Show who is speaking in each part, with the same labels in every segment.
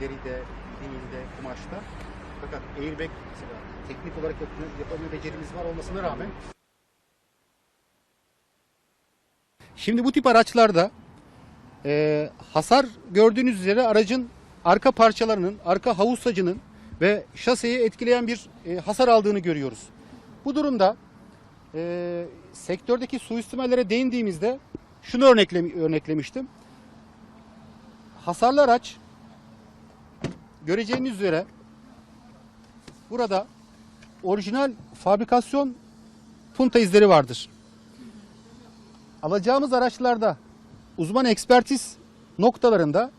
Speaker 1: deride, vinilde, kumaşta. Fakat airbag mesela teknik olarak yapma becerimiz var olmasına rağmen Şimdi bu tip araçlarda e, hasar gördüğünüz üzere aracın arka parçalarının, arka havuz sacının ve şaseyi etkileyen bir e, hasar aldığını görüyoruz. Bu durumda e, sektördeki suistimallere değindiğimizde şunu örneklemi- örneklemiştim. Hasarlı araç göreceğiniz üzere burada orijinal fabrikasyon punta izleri vardır. Alacağımız araçlarda uzman ekspertiz noktalarında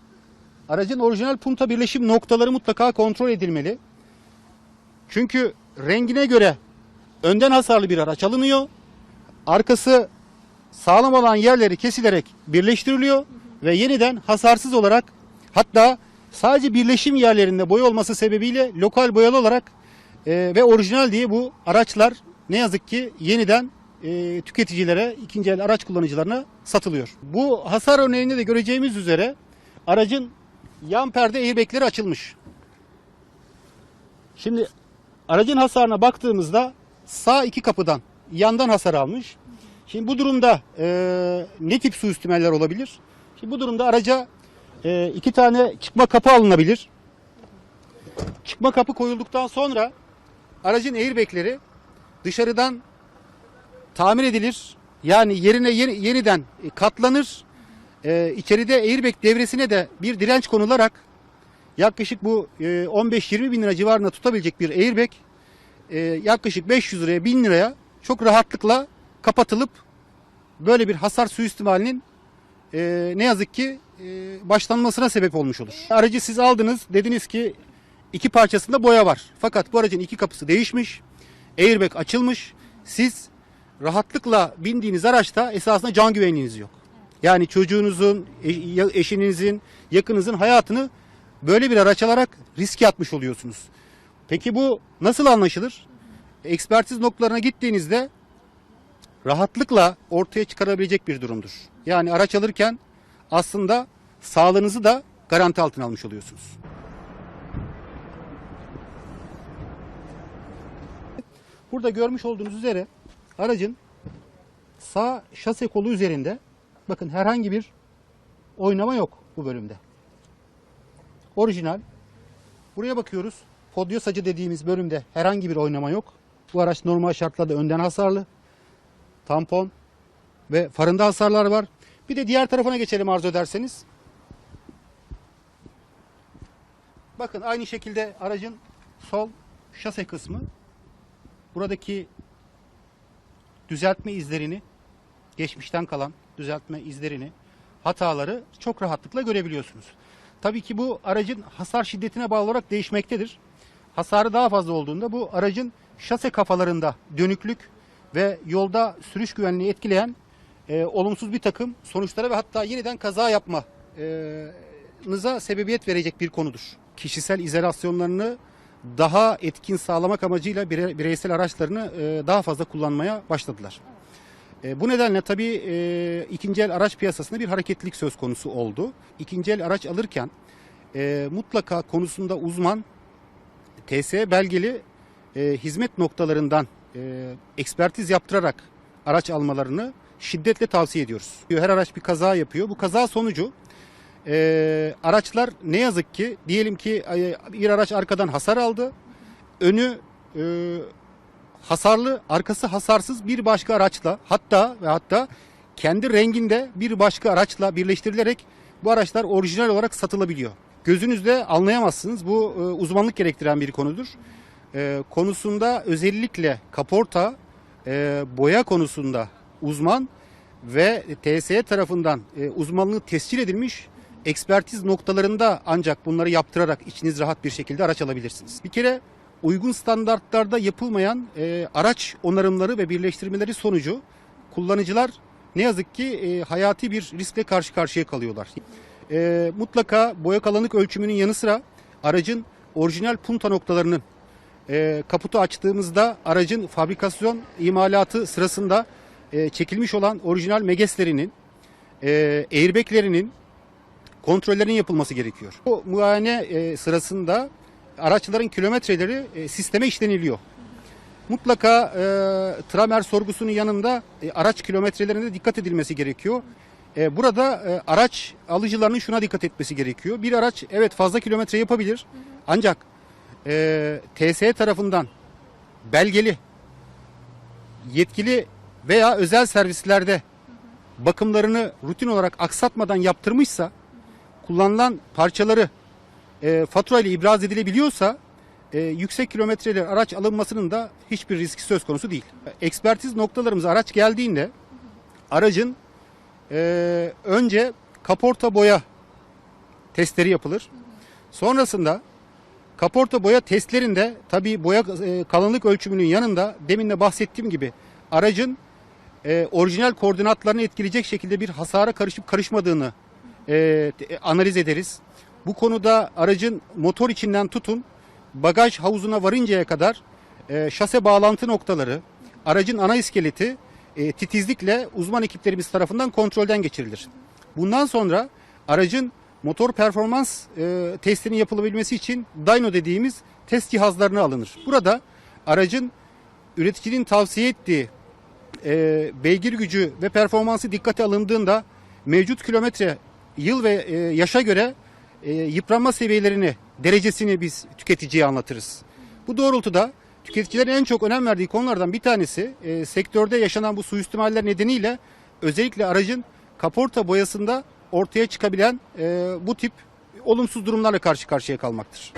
Speaker 1: aracın orijinal punta birleşim noktaları mutlaka kontrol edilmeli. Çünkü rengine göre önden hasarlı bir araç alınıyor. Arkası sağlam olan yerleri kesilerek birleştiriliyor ve yeniden hasarsız olarak hatta sadece birleşim yerlerinde boya olması sebebiyle lokal boyalı olarak e, ve orijinal diye bu araçlar ne yazık ki yeniden e, tüketicilere, ikinci el araç kullanıcılarına satılıyor. Bu hasar örneğinde de göreceğimiz üzere aracın yan perde airbagleri açılmış. Şimdi aracın hasarına baktığımızda sağ iki kapıdan yandan hasar almış. Şimdi bu durumda e, ne tip suistimaller olabilir? Şimdi bu durumda araca e, iki tane çıkma kapı alınabilir. Çıkma kapı koyulduktan sonra aracın airbagleri dışarıdan tamir edilir. Yani yerine yeni- yeniden katlanır. E, içeride airbag devresine de bir direnç konularak yaklaşık bu e, 15-20 bin lira civarında tutabilecek bir airbag e, yaklaşık 500 liraya 1000 liraya çok rahatlıkla kapatılıp böyle bir hasar suistimalinin e, ne yazık ki başlanmasına sebep olmuş olur. Aracı siz aldınız dediniz ki iki parçasında boya var. Fakat bu aracın iki kapısı değişmiş. Airbag açılmış. Siz rahatlıkla bindiğiniz araçta esasında can güvenliğiniz yok. Yani çocuğunuzun, e- eşinizin, yakınızın hayatını böyle bir araç alarak riske atmış oluyorsunuz. Peki bu nasıl anlaşılır? Ekspertiz noktalarına gittiğinizde rahatlıkla ortaya çıkarabilecek bir durumdur. Yani araç alırken aslında sağlığınızı da garanti altına almış oluyorsunuz. Burada görmüş olduğunuz üzere aracın sağ şase kolu üzerinde bakın herhangi bir oynama yok bu bölümde. Orijinal. Buraya bakıyoruz. Podyo sacı dediğimiz bölümde herhangi bir oynama yok. Bu araç normal şartlarda önden hasarlı. Tampon ve farında hasarlar var. Bir de diğer tarafına geçelim arzu ederseniz. Bakın aynı şekilde aracın sol şase kısmı buradaki düzeltme izlerini geçmişten kalan düzeltme izlerini hataları çok rahatlıkla görebiliyorsunuz. Tabii ki bu aracın hasar şiddetine bağlı olarak değişmektedir. Hasarı daha fazla olduğunda bu aracın şase kafalarında dönüklük ve yolda sürüş güvenliği etkileyen e, olumsuz bir takım sonuçlara ve hatta yeniden kaza yapma e, sebebiyet verecek bir konudur. Kişisel izolasyonlarını daha etkin sağlamak amacıyla bire- bireysel araçlarını e, daha fazla kullanmaya başladılar. E, bu nedenle tabii e, ikinci el araç piyasasında bir hareketlilik söz konusu oldu. İkinci el araç alırken mutlaka konusunda uzman TSE belgeli hizmet noktalarından ekspertiz yaptırarak araç almalarını şiddetle tavsiye ediyoruz. Her araç bir kaza yapıyor. Bu kaza sonucu e, araçlar ne yazık ki diyelim ki e, bir araç arkadan hasar aldı. Önü e, hasarlı, arkası hasarsız bir başka araçla hatta ve hatta kendi renginde bir başka araçla birleştirilerek bu araçlar orijinal olarak satılabiliyor. Gözünüzle anlayamazsınız. Bu e, uzmanlık gerektiren bir konudur. E, konusunda özellikle kaporta, e, boya konusunda uzman ve TSE tarafından e, uzmanlığı tescil edilmiş ekspertiz noktalarında ancak bunları yaptırarak içiniz rahat bir şekilde araç alabilirsiniz. Bir kere uygun standartlarda yapılmayan e, araç onarımları ve birleştirmeleri sonucu kullanıcılar ne yazık ki e, hayati bir riskle karşı karşıya kalıyorlar. E, mutlaka boya kalanlık ölçümünün yanı sıra aracın orijinal punta noktalarının e, kaputu açtığımızda aracın fabrikasyon imalatı sırasında e, çekilmiş olan orijinal megeslerinin, e, airbaglerinin kontrollerin yapılması gerekiyor. Bu muayene e, sırasında araçların kilometreleri e, sisteme işleniliyor. Mutlaka e, tramer sorgusunun yanında e, araç kilometrelerine dikkat edilmesi gerekiyor. E, burada e, araç alıcılarının şuna dikkat etmesi gerekiyor. Bir araç evet fazla kilometre yapabilir ancak e, TSE tarafından belgeli, yetkili veya özel servislerde bakımlarını rutin olarak aksatmadan yaptırmışsa, kullanılan parçaları e, fatura ile ibraz edilebiliyorsa, e, yüksek kilometreler araç alınmasının da hiçbir riski söz konusu değil. Ekspertiz noktalarımıza araç geldiğinde aracın e, önce kaporta boya testleri yapılır. Sonrasında kaporta boya testlerinde tabii boya e, kalınlık ölçümünün yanında demin de bahsettiğim gibi aracın e, orijinal koordinatlarını etkileyecek şekilde bir hasara karışıp karışmadığını e, te- analiz ederiz. Bu konuda aracın motor içinden tutun bagaj havuzuna varıncaya kadar e, şase bağlantı noktaları, aracın ana iskeleti e, titizlikle uzman ekiplerimiz tarafından kontrolden geçirilir. Bundan sonra aracın motor performans e, testinin yapılabilmesi için dyno dediğimiz test cihazlarına alınır. Burada aracın üreticinin tavsiye ettiği e, beygir gücü ve performansı dikkate alındığında mevcut kilometre, yıl ve e, yaşa göre e, yıpranma seviyelerini, derecesini biz tüketiciye anlatırız. Bu doğrultuda tüketicilerin en çok önem verdiği konulardan bir tanesi e, sektörde yaşanan bu suistimaller nedeniyle özellikle aracın kaporta boyasında ortaya çıkabilen e, bu tip olumsuz durumlarla karşı karşıya kalmaktır.